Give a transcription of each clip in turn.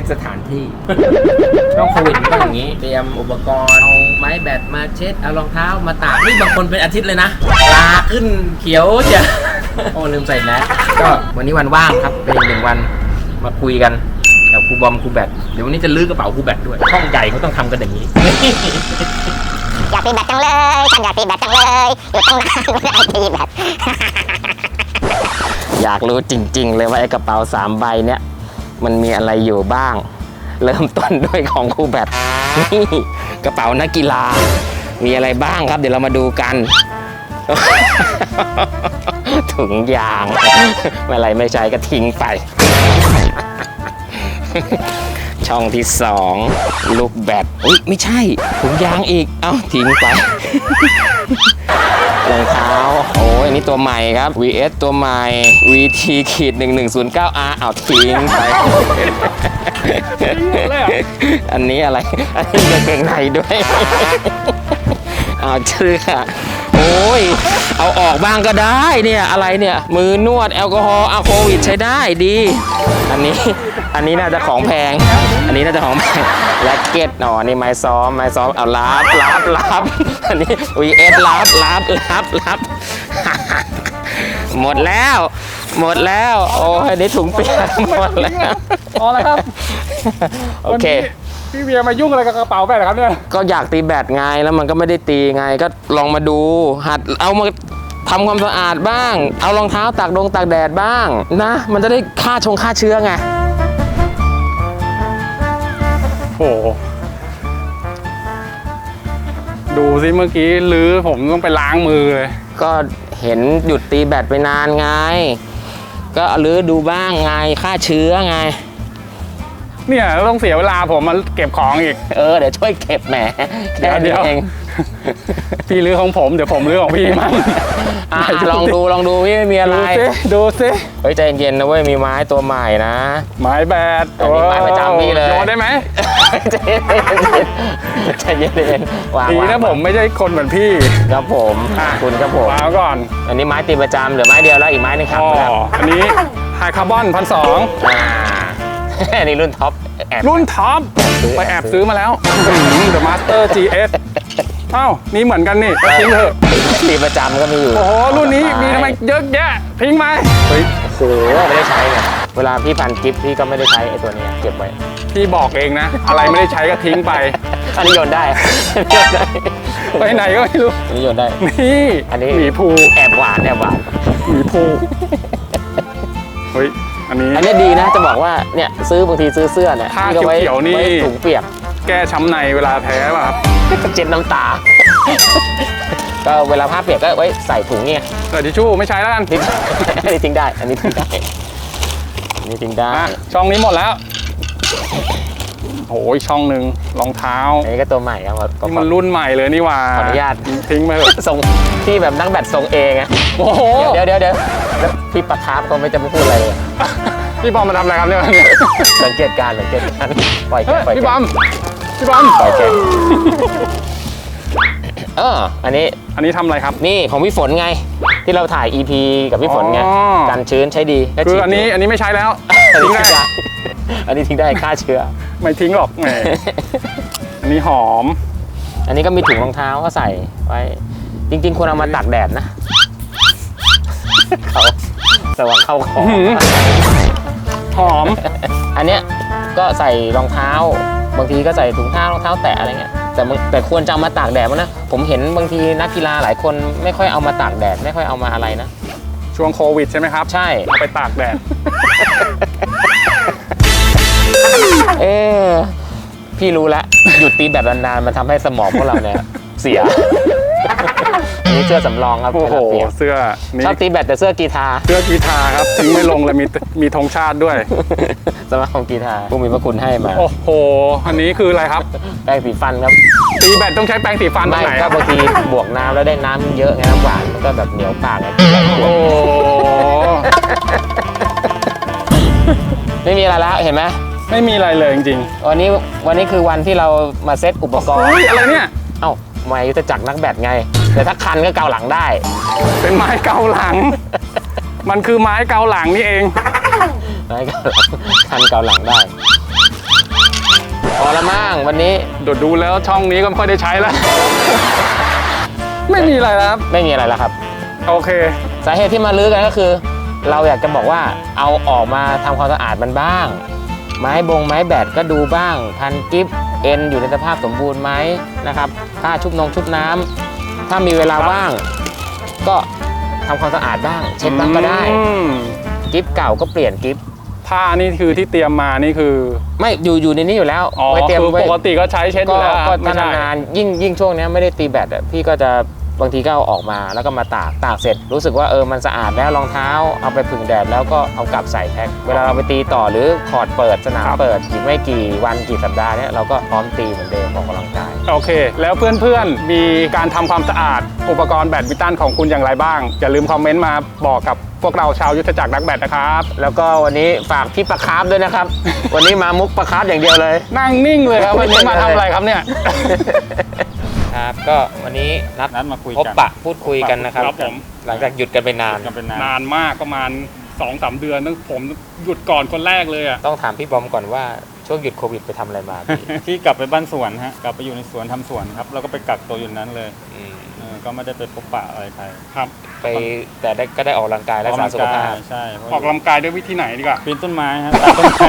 ตสถานที่ช่วงโควิดมันก็อย่างนี้ เตรียมอุปกรณ์เอาไม้แบตมาเช็ดเอารองเท้ามาตากนี่บางคนเป็นอาทิตย์เลยนะลาขึ้นเขียวจะโอ้ลืมใส่แมสก็วันนี้วันว่างครับเป็นหนึ่งวันมาคุยกันกับครูบอมครูแบตเดี๋ยววันนี้จะลื้อกระเป๋าครูแบตด้วยห้องใหญ่เขาต้องทำกันอย่างนี้อยากตีแบตจังเลยฉันอยากตีแบตจังเลยอยู่ตั้งนานไม่ได้ตีแบตอยากรู้จริง ๆ เลยว่าไอ้กระเป๋าสามใบเนี้ย มันมีอะไรอยู่บ้าง เริ่มต้นด้วยของครูแบตนี่กระเป๋านักกีฬา มีอะไรบ้างครับ เดี๋ยวเรามาดูกัน ถุงยางเมื่อไรไม่ใช้ก็ทิ้งไป ช่องที่สองลูกแบตอุ้ยไม่ใช่ถุงยางอีก เอ้าทิ้งไป รองเท้า โอ้ยอันนี้ตัวใหม่ครับ VS ตัวใหม่ VT ขีด 1109R เอาทิ้งไป อันนี้อะไร อันนี้กางเกงในด้วยเอาชื่อค่ะ โอ้ย เอาออกบ้างก็ได้เนี่ย อะไรเนี่ย มือนวดแอลกอฮอล์อะโควิดใช้ได้ดี อันนี้ อันนี้น่าจะของแพง อันนี้น่าจะของแพงแล็กเก็ตหนอนี่ไม้ซ้อมไม้ซ้อมเอารับรับรับอันนี้ VS รับรับรับรับหมดแล้ว หมดแล้ว โอ้ยอันนี้ถุงเปียกหมดแล้วพอแล้วครับโอเควันนี้พี่เวียมายุ่งอะไรกับกระเป๋าแบตเหรอครับเนี่ยก็อยากตีแบตไงแล้วมันก็ไม่ได้ตีไงก็ลองมาดู หัดเอามาทำความสะอาดบ้าง เอารองเท้าตากดงตากแดดบ้างนะ มันจะได้ฆ่าชงฆ่าเชื้อไง ดูสิเมื่อกี้ลื้อผมต้องไปล้างมือเลย ก็เห็นหยุดตีแบตไปนานไง ก็เอาลื้อดูบ้างไงฆ่าเชื้อไง เนี่ยต้องเสียเวลาผมมาเก็บของอีก เออเดี๋ยวช่วยเก็บแหมแค่เดี๋นี้ยวเองพี่ลื้อของผมเดี๋ยวผมลื้อของพี่มั่งอะไหนลองดูลองดูพี่ไม่มีอะไร ดูสิดูสิเฮ้ยใจเย็นๆนะเว้ยมีไม้ตัวใหม่นะ ไม้แบตอันนี้ไม้ประจำพี่เลยโยนได้ไหม ใจเย็นๆใจเย็นๆวางดีวางนะผมไม่ใช่คนเหมือนพี่ ครับผมอะคุณครับผมวางไว้ก่อน อันนี้ไม้ตีประจำเหลือไม้เดียวแล้วอีกไม้หนึงขับอ๋อไปแล้วอันนี้ไฮคาร์บอนพันสองอ่าอันนี้รุ่นท็อปแอบ รุ่นท็อปไปแอบซื้อมาแล้ว The Master GS เอ้านี่เหมือนกันนี่ไปทิ้งเถอะตีประจำก็มีอยู่โอ้โหรุ่นนี้มีทำไมเยอะแยะทิ้งไหมเฮ้ย โอ้โหไม่ได้ใช้ไงเวลาพี่พันกิฟต์พี่ก็ไม่ได้ใช้ไอ้ตัวเนี้ยเก็บไว้ พี่บอกเองนะ อะไรไม่ได้ใช้ก็ทิ้งไป อันนี้โยนได้โยนได้ ไปไหนก็ไม่รู้ อันนี้โยนได้ นี่อันนี้หมีภูแอบหวานแอบหวานหมีภูเฮ้ยอันนี้อันนี้ดีนะจะบอกว่าเนี่ยซื้อบางทีซื้อเสื้อเนี่ยผ้าพี่ก็ไว้เขียวๆนี่ไว้ถุงเปียก แก้ช้ำในเวลาแพ้ป่ะครับก็เจ็ดน้ำตา ก็เวลาผ้าเปียกก็ไว้ใส่ถุงเนี่ยเกิดทิชชู่ไม่ใช้แล้วกันนี่อันนี้ทิ้งได้ อันนี้ทิ้งได้อันนี้ทิ้งได้อะช่องนี้หมดแล้ว โอ้ยช่องหนึ่งรองเท้าอันนี้ก็ตัวใหม่ครับก็นี่มันรุ่นใหม่เลยนี่หว่าขออนุญาตทิ้งไปเถอะทรงที่แบบนั่งแบตทรงเองอะโอ้โหเดี๋ยวเดี๋ยวเดี๋ยวแล้วพี่ปะคาร์ฟเขาไม่จะไม่พูดอะไรเลยพี่บอมมาทำอะไรครับเนี่ยสังเกตการณ์สังเกตการณ์ปล่อยแกเฮ้ยปล่อยพี่แกบอมพี่บอมปล่อยแกเอออันนี้อันนี้ทำอะไรครับ นี่ของพี่ฝนไง ที่เราถ่าย EP กับพี่ฝนไงอ๋อกันชื้นใช้ดีก็คือฉีดอันนี้อันนี้ไม่ใช้แล้วอันทิ้นี้งทิ้งได้ได้ อันนี้ทิ้งได้ฆ่าเชื้อ ไม่ทิ้งหรอกแหมอันนี้หอม อันนี้ก็มีถุงรองเท้าก็ใส่ไว้ จริง ๆควรเอามาตากแดดนะ เขาสว่างเข้าของอื้อหือ หอม อันเนี้ยก็ใส่รองเท้า บางทีก็ใส่ถุงเท้ารองเท้าแตะอะไรเงี้ยแต่มึงแต่ควรจะเอามาตากแดดมั้งนะ ผมเห็นบางทีนักกีฬาหลายคนไม่ค่อยเอามาตากแดด ไม่ค่อยเอามาอะไรนะ ช่วงโควิดใช่ไหมครับใช่ เอาไปตากแดด เออพี่รู้แล้วหยุดตีแบบนานๆมันทำให้สมองพวกเราเนี่ย เสียนี่เสื้อสำรองครับโอ้โห เวลาเปลี่ยนเสื้อนี่ชอบตีแบตแต่เสื้อกีตาร์เสื้อกีทาครับทิ้งไม่ลงเลยมีมีธงชาติด้วย สมาคมกีตาร์ผู้มีพระคุณให้มาโอ้โห อันนี้คืออะไรครับ แป้งสีฟันครับตีแบตต้องใช้แปรงสีฟันตรไม่งไหนคก็รับ บางทีบวกน้ำแล้วได้น้ำเยอะไงน้ำหวานมันก็แบบเหนียวปากไงโอ้โหไม่มีอะไรแล้วเห็นไหม ไม่มีอะไรเลยจริงวันนี้วันนี้คือวันที่เรามาเซตอุปกๆรณ์ เฮ้ยอะไรเนี่ย เอ้ามายุทธจักรนักแบดไง แต่ถ้าคันก็เกาหลังได้ เป็นไม้เกาหลัง มันคือไม้เกาหลังนี่เอง ไม้เกาหลังคันเกาหลังได้ พอละมั่งวันนี้ดูดูแล้วช่องนี้ก็ไม่ค่อยได้ใช้แล้ว ไม่มีอะไรแล้วครับ ไม่มีอะไรแล้วครับ โอเค สาเหตุที่มาลื้อกันก็คือ เราอยากจะบอกว่าเอาออกมาทำความสะอาดมันบ้าง ไม้บงไม้แบตก็ดูบ้าง พันกิฟเอ็นอยู่ในสภาพสมบูรณ์ไหมนะครับผ้าชุบนงชุบน้ำถ้ามีเวลาว่าง ก็ทำความสะอาดบ้าง เช็ดบ้างก็ได้อืมกิฟเก่าก็เปลี่ยนกิฟผ้านี่คือที่เตรียมมานี่คือ ไม่อยู่อยู่ในนี้อยู่แล้วอ๋อไว้เตรียมคือไว้ปกติก็ใช้เช็ดอก็ยู่แล้วก็ไม่ถ้าใช่นานๆยิ่งยิ่งช่วงเนี้ยไม่ได้ตีแบตอะพี่ก็จะ บางทีก็เอาออกมาแล้วก็มาตากตากเสร็จ รู้สึกว่าเออมันสะอาดแล้วรองเท้า เอาไปผึ่งแดดแล้วก็เอากลับใส่แพ็คเวลาเราไปตีต่อหรือคอร์ดเปิดสนามเปิดอีกไม่กี่วันกี่สัปดาห์เนี้ยเราก็พร้อมตีเหมือนเดิมออกกำลังกาย โอเค แล้วเพื่อนๆ มีการทำความสะอาด อุปกรณ์แบดมินตันของคุณอย่างไรบ้าง อย่าลืมคอมเมนต์มาบอกกับพวกเราชาวยุทธจักรนักแบดนะครับ แล้วก็วันนี้ฝากพี่ประคาร์ฟด้วยนะครับ วันนี้มามุกประคาร์ฟอย่างเดียวเลย นั่งนิ่งเลยครับวันนี้มาทำอะไรครับเนี่ย ครับ ก็วันนี้นัดนัดมาคุยพบกันปะพูดคุยกันนะครับ ครับผม หลังจากหยุดกันไปนาน กันเป็นนานนานมากประมาณ2อสเดือนตั้งผมหยุดก่อนคนแรกเลยอะ ต้องถามพี่บอมก่อนว่าช่วงหยุดโควิดไปทำอะไรมาพี่ ที่กลับไปบ้านสวนฮะกลับไปอยู่ในสวนทำสวนครับ แล้วก็ไปกักตัวอยู่นั้นเลยอืมเออก็ไม่ได้ไปพบปะอะไรใครครับ ไปแต่ได้ก็ได้ออกกำลังกายรักษาสุขภาพ ใช่เพราะออกกำลังกายด้วยวิธีไหนดีกว่า ปีนต้นไม้ฮะตัดต้นไม้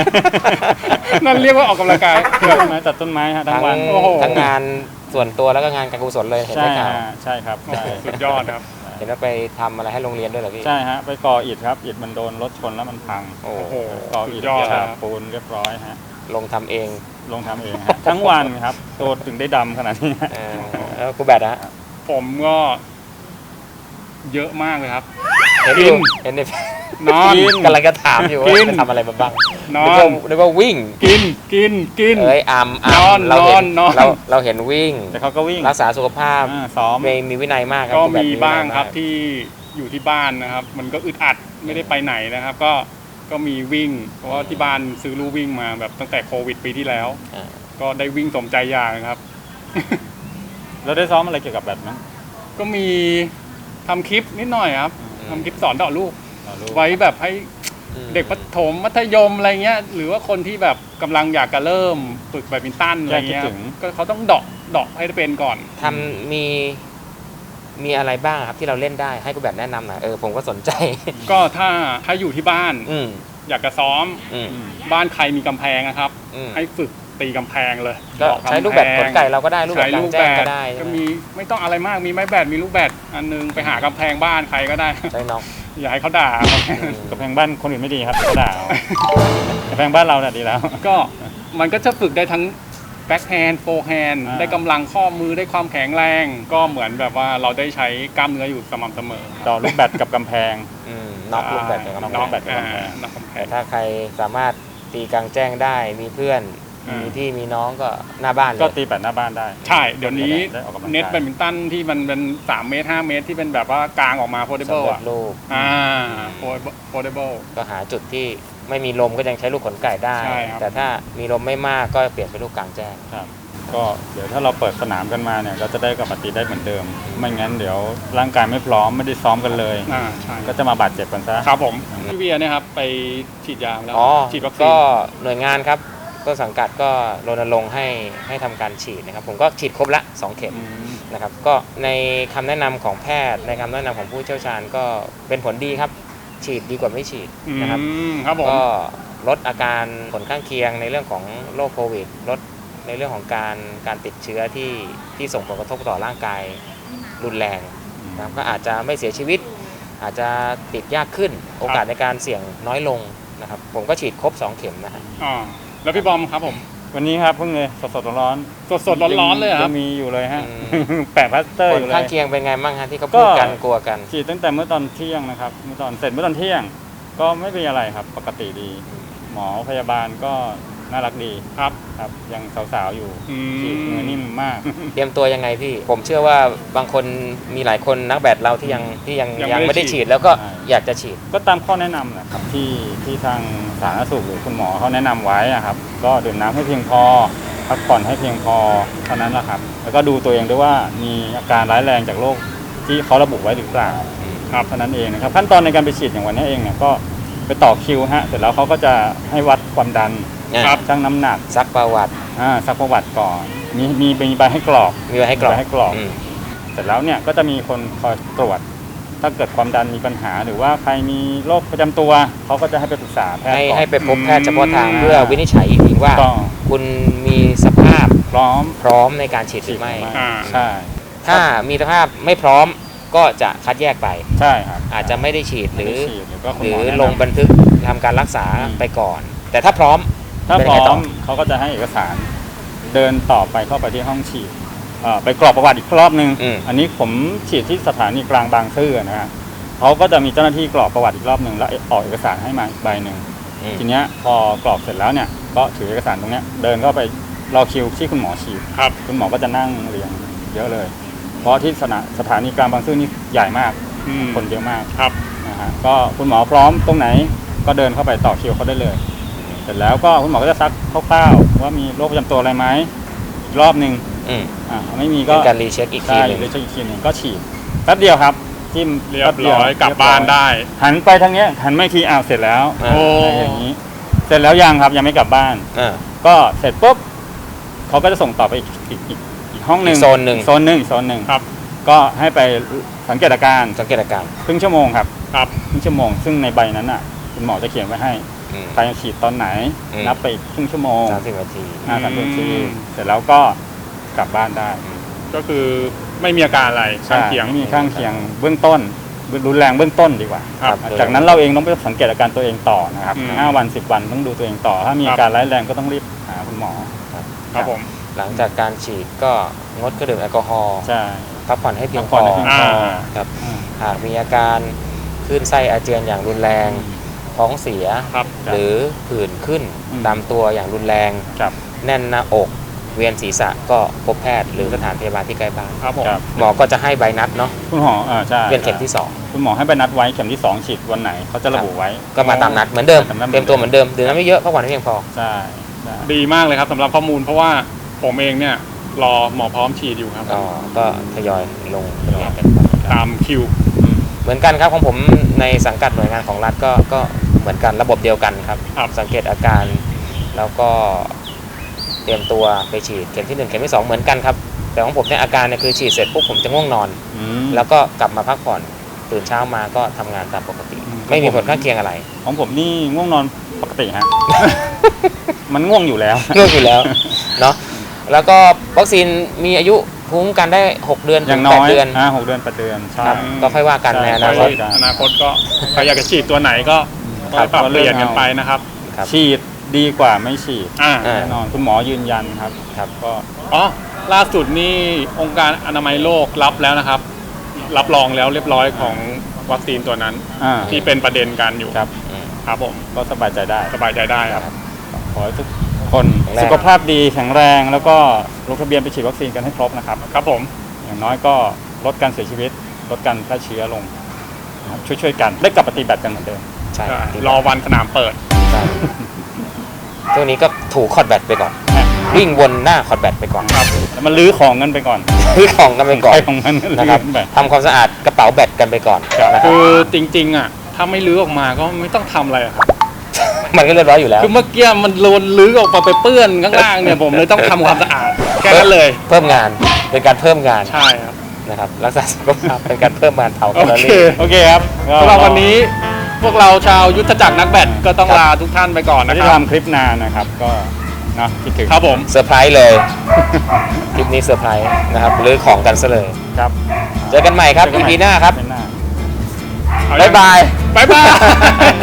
นั่นเรียกว่าออกกำลังกายปีนต้นไม้ตัดต้นไม้ฮะทั้ทั้งงวัน โอ้โห ทั้งงาน ส่วนตัวแล้วก็งานการกุศลเลยเห็นใช่ได้ข่าวฮะใช่ครับโอ้ใช่โหสุดยอดครับ เห็นว่าไปทำอะไรให้โรงเรียนด้วยเหรอพี่ ใช่ฮะไปก่ออิฐครับอิฐมันโดนรถชนแล้วมันพังโอ้โอ้โหก่อสุอิดฐยอดฉานะบปูนเรียบร้อยฮะ ลงทำเองลงทำเองฮะทั้งวันครับตัวถึงได้ดำขนาดนี้ฮะ เออแล้วครูแบดนะผมก็ เยอะมากเลยครับ เห็นกิอนยู่เห็นในนอน กำลังจะถามอยู่ว่ากิน ไปทำอะไรมาบ้างนอนึกว่านนึกว่าวิ่ง กินกินกิน เอ้ยอัมอันมอนเราเห็นนอนนอน เราเราเห็นวิ่ง แต่เขาก็วิ่งรักษาสุขภาพอ่าซ้อมมีมีวินัยมากครับก็ครูแดมีวินัยบ้างครับมกที่อยู่ที่บ้านนะครับ มันก็อึดอัดไม่ได้ไปไหนนะครับ ก็ก็มีวิ่ง เพราะว่าที่บ้านซื้อลู่วิ่งมาแบบตั้งแต่โควิดปีที่แล้ว อ่าก็ได้วิ่งสมใจอยากนะครับ แล้วได้ซ้อมอะไรเกี่ยวกับแบดไหมก็มี ทำคลิปนิดหน่อยครับทำคลิปสอนเดาะลูก เรารู้ไว้แบบให้อืม เด็กประถมมัธยมอะไรเงี้ย หรือว่าคนที่แบบกำลังอยากจะเริ่มฝึกแบดมินตันอะไรเงี้ยก็เขาต้องเดาะเดาะให้ได้เป็นก่อน ทำมีมีอะไรบ้างครับที่เราเล่นได้ให้ครูแบดแนะนำหน่อยเออผมก็สนใจ ก็ถ้าถ้าอยู่ที่บ้านอืมอยากจะซ้อมอืมอืมบ้านใครมีกำแพงนะครับ อืมให้ฝึก ตีกำแพงเลยก็เาะใช้กำลูกแบดขนไก่พงเราก็ได้ลูกแบใช้ดกลาลูงกแจ้แบงก็ดได้ก็ใช่ไหมมีไม่ต้องอะไรมากมีไม้แบดมีลูกแบดอันนึงไปหากำแพงบ้านใครก็ได้ใช้น้องอย่าให้เขาด่ากำแพงบ้านคนอื่นไม่ดีครับเขาด่าเอากำแพงบ้านเราเนี่ยดีแล้ว ก็มันก็จะฝึกได้ทั้งแบ็คแฮนด์โฟร์แฮนด์อ่าได้กำลังข้อมือได้ความแข็งแรง ก็เหมือนแบบว่าเราได้ใช้กล้ามเนื้ออยู่สม่ำเสมอต่อลูกแบดกับกำแพงอืมน็อกลูกแบดกับน็น้ออกงลูกแบดอ่าน็อกกำแพแต่งถ้าใครสามารถตีกลางแจ้งได้มีเพื่อน อืมมีพี่มีน้องก็หน้าบ้านเลก็ย ตีแบดหน้าบ้านได้ใช่ เดี๋ยวนี้ได้ออกกำลังกาย เน็ตแบดมินตันที่มันเป็น 3 เมตร 5 เมตรที่เป็นแบบว่ากลางออกมาโฟเดเบิลสำเร็อะจรูปอ่าโฟเดเบิล ก็หาจุดที่ไม่มีลมก็ยังใช้ลูกขนไก่ได้ ใช่ครับ แต่ถ้ามีลมไม่มากก็เปลี่ยนเป็นลูกกลางแจ้ง ครับก็เดี๋ยวถ้าเราเปิดสนามกันมาเนี่ยก็จะได้กลับมาตีได้เหมือนเดิม ไม่งั้นเดี๋ยวร่างกายไม่พร้อมไม่ได้ซ้อมกันเลย อ่าใช่ก็จะมาบาดเจ็บกันซะ ครับผมพี่เวียเนี่ยครับไปฉีดยามาแล้ว อ๋อฉีดวัคซีก็นหน่วยงานครับ ก็สังกัดก็รณรงค์ให้ให้ทำการฉีดนะครับ ผมก็ฉีดครบละ 2 เข็มอืมนะครับ ก็ในคำแนะนำของแพทย์ในคำแนะนำของผู้เชี่ยวชาญก็เป็นผลดีครับ ฉีดดีกว่าไม่ฉีดอืนะครับมครับผม ก็ลดอาการผลข้างเคียงในเรื่องของโรคโควิด ลดในเรื่องของการการติดเชื้อที่ที่ส่งผลกระทบต่อร่างกายรุนแรงนะครับก็อาจจะไม่เสียชีวิต อาจจะติดยากขึ้น โอกาสในการเสี่ยงน้อยลงนะครับ ผมก็ฉีดครบ 2 เข็มนะฮะ อ่า แล้วพี่บอมครับผม วันนี้ครับเพิ่งเลยสดๆร้อนสดสดๆร้อนๆเลยเหรอคยัรับ งมีอยู่เลยฮะ อืมแปะพลาสเตอร์ผอลยู่เลข้างย เคียงเป็นไงบ้างฮะที่เขาพูดกันก็ กลัวกัน ฉีดตั้งแต่เมื่อตอนเที่ยงนะครับเมื่อตอนเสร็จเมื่อตอนเที่ยง ก็ไม่เป็นอะไรครับ ปกติดี หมอพยาบาลก็ น่ารักดีครับครับยังสาวๆอยู่อืฉีดมือนิ่มมาก เตรียมตัวยังไงพี่ ผมเชื่อว่าบางคนมีหลายคนนักแบดเราที่ยังที่ยังยังไม่ได้ฉีดแล้วก็ใช่ อยากจะฉีด ก็ตามข้อแนะนำนะครับที่ที่ทางสาธารณสุขหรือคุณหมอเขาแนะนำไว้อะครับ ก็ดื่มน้ำให้เพียงพอพักผ่อนให้เพียงพอเท่านั้นแหละครับ แล้วก็ดูตัวเองด้วยว่ามีอาการร้ายแรงจากโรคที่เขาระบุไว้หรือเปล่าครับเท่านั้นเองนะครับขั้นตอนในการไปฉีดอย่างวันนี้เองเนี่ยก็ไปต่อคิวฮะเสร็จแล้วเขาก็จะให้วัดความดัน อ่าครับ ชั่งน้ำหนักซักประวัติอ่าซักประวัติก่อนมีมีมีใบให้กรอก มีไว้ให้กรอกมีไว้ให้กรอกมเสร็จแล้วเนี่ยก็จะมีคนคอยตรวจ ถ้าเกิดความดันมีปัญหา หรือว่าใครมีโรคประจำตัวเขาก็จะให้ไปปรึกษาแพทย์ให้ก่อน ให้ไปพบแพทย์เฉพาะทางอืม เพื่อวินิจฉัยอีกทีว่า ต้องคุณมีสภาพพร้อมพร้อมในการฉีดหรือไม่ อ่า ใช่ถ้ามีสภาพไม่พร้อมก็จะคัดแยกไป ใช่ครับอาจจะไม่ได้ฉีดหรือไม่ได้ฉีดหรือก็คุหณรืหมออแนะนำ ลงบันทึกทำการรักษาอืม ไปก่อน แต่ถ้าพร้อม ถ้าเป็นพไงร้ต่ออมเขาก็จะให้เอกสารเดินต่อไปเข้าไปที่ห้องฉีดเอ่อไปกรอกประวัติอีกรอบนึงอืมอันนี้ผมฉีดที่สถานีกลางบางซื่อนะฮะเขาก็จะมีเจ้าหน้าที่กรอกประวัติอีกรอบหนึ่งแล้วออกเอกสารให้มาอีกใบหนึ่งอืมทีเนี้ยพอกรอกเสร็จแล้วเนี่ยก็ถือเอกสารตรงเนี้ยเดินเข้าไปรอคิวที่คุณหมอฉีดครับคุณหมอก็จะนั่งเรียงเยอะเลย เพราะที่สถาสถานีกลางบางซื่อนี่ใหญ่มากอืมคนเยอะมากครับนะฮะก็คุณหมอพร้อมตรงไหนก็เดินเข้าไปต่อคิวเขาได้เลย เสร็จแล้วก็คุณหมอก็จะซักคร่าวๆว่ามีโรคประจำตัวอะไรไหมอีกรอบหนึ่งอืมอ่าไม่มีเป็ก็นการรีเช็คอีกทีใช่หนึ่งเลยอีกทีหนึ่งก็ฉีดแป๊บเดียวครับจิ้มเรียบแป๊ดีวร้อยกลับบ้านได้ หันไปทางเนี้ยหันไม่ทีอ้าวเสร็จแล้วอ่าโอ้ อะไรอย่างนี้ เสร็จแล้วยังครับยังไม่กลับบ้าน อ่า ก็เสร็จปุ๊บเขาก็จะส่งต่อไปอีกอีกอีกอีกห้องหนึ่งอีกโซนหนึ่งโซนหนึ่งอีกโซนหนึ่งครับ ก็ให้ไปสังเกตอาการสังเกตอาการ ครึ่งชั่วโมงครับครับ ครึ่งชั่วโมง ซึ่งในใบนั้นอะคุณหมอจะเขียนไว้ให้อืม ใครจะฉีดตอนไหน อืม นับไปอีกครึ่งชั่วโมงสามสิบนาทีอ่าสามสิบนาทีอืม เสร็จแล้วก็กลับบ้านได้ก็คือไม่มีอาการอะไรข้างเคียงไม่มีข้างเคียงเบื้องต้นรุนแรงเบื้องต้นดีกว่า ครับจากนั้นเราเองต้องไปสังเกตอาการตัวเองต่อนะครับอืม ห้าวันสิบวันต้องดูตัวเองต่อ ถ้ามีครับอาการร้ายแรงก็ต้องรีบหาคุณหมอ ครับผม หลังจากการฉีดก็งดเครื่องดื่มแอลกอฮอล์ใช่ พักผ่อนให้เพียงพพักผ่ออนให้เพียงพออ่าครับอืมหากมีอาการคลื่นไส้อาเจียนอย่างรุนแรง ท้องเสีย ครับครับหรือผื่นขึ้นอืม ตามตัวอย่างรุนแรง ครับแน่นหน้าอก เวียนศีรษะก็พบแพทย์หรือสถานพยาบาลที่ใกล้บ้านครับผมครับหมอก็จะให้ใบนัดเนาะคุณหมออ่าใช่เป็นเข็มที่คุณหมอให้ไปนัดไว้เข็มที่สองฉีดวันไหนเขาจะระบุไว้2ก็มาตามนัดเหมือนเดิมตามนัด เตรียมตัวเหมือนเดิมดื่มน้ำไม่เยอะพักผ่อนให้เพียงพอ ใช่ใช่ ดีมากเลยครับสำหรับข้อมูลเพราะว่าผมเองเนี่ยรอหมอพร้อมฉีดอยู่ครับ ก็ก็ทยอยลงทะเบียนกันไป ตามคิว เหมือนกันครับของผมในสังกัดหน่วยงานของรัฐก็ก็ เหมือนกันระบบเดียวกันครับครับ สังเกตอาการ แล้วก็เตรียมตัวไปฉีดเข็มที่หนึ่งเข็มที่สองเหมือนกันครับ แต่ของผมเนี่ยอาการเนี่ยคือฉีดเสร็จปุ๊บผมจะง่วงนอน อืม แล้วก็กลับมาพักผ่อนตื่นเช้ามาก็ทำงานตามปกติ อืม ไม่มีผลข้างเคียงอะไรของผมนี่ง่วงนอนปกติฮะ มันง่วงอยู่แล้วเงื่อนอยู่แล้วเนาะแล้วก็วัคซีนมีอายุภูมิคุ้มกันได้ 6 เดือนอถึย่างงน้แปอดยเดือน อ่าหกเดือนแปดเดือนใช่ครับก็ค่อยว่ากันใช่ในอไว้นาคตอนาคตก็ใครอยากจะฉีดตัวไหนก็ ครับปรับเปลี่ยนกันไปนะครับ ครับฉีดดีกว่าไม่ฉีดอ่าอ่าแน่นอนคุณหมอยืนยันครับครับ ก็ อ๋อ ล่าสุดนี่องค์การอนามัยโลกรับแล้วนะครับ รับรองแล้วเรียบร้อยของวัคซีนตัวนั้น อ่าที่เป็นประเด็นกันอยู่ ครับอืม ครับผม ก็สบายใจได้ สบายใจได้ครับ ขอให้ทุกคนแข็งแรง สุขภาพดีแข็งแรง แล้วก็ลงทะเบียนไปฉีดวัคซีนกันให้ครบนะครับ ครับผม อย่างน้อยก็ลดการเสียชีวิต ลดการแพร่เชื้อลงนะครับช่วยๆกันได้กลับปฏิบัติกันเหมือนเดิม ใช่ใช่ รอวันสนามเปิดใช่ช่วงนี้ก็ถูคอร์ดแบตไปก่อน วิ่งวนหน้าคอร์ดแบตไปก่อนครับแล้วมันลื้อของกันไปก่อนซื้อของกันไปก่อนใครของมันนะครับลื้อไปทำความสะอาดกระเป๋าแบตกันไปก่อนนะครับคือจริง ๆ อะ ถ้าไม่ลื้อออกมาก็ไม่ต้องทำอะไรอะครับมันก็เรียบร้อยอยู่แล้ว คือเมื่อกี้มันโลนลื้อออกมาไปเปื้อนข้างล่างเนี่ยผมเลยต้องทำความสะอาดแค่นั้นเลย เพิ่มงานเป็นการเพิ่มงานใช่ครับนะครับรักษาสุขภาพเป็นการเพิ่มงานเผาแคโอลอเครี่โอเคครับก็สำหรับวันนี้ พวกเราชาวยุทธจักรนักแบดก็ต้องลาทุกท่านไปก่อนไม่นะได้ครับ ทำคลิปนานนะครับก็เนาะคิดถึงครับผม เซอร์ไพรส์เลย คลิปนี้เซอร์ไพรส์นะครับหรือของกันซะเลย ครับเจอกันใหม่ครับเจอกัอีใม่พีหน้าครับ เป็นหน้า บ๊ายบาย บ๊ายบายเฮ้ย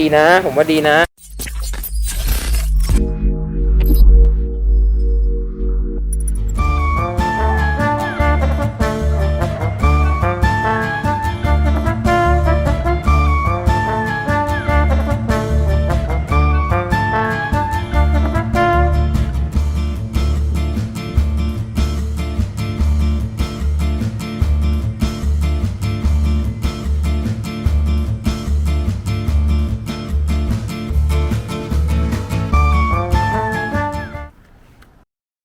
ดีนะ ผมว่าดีนะ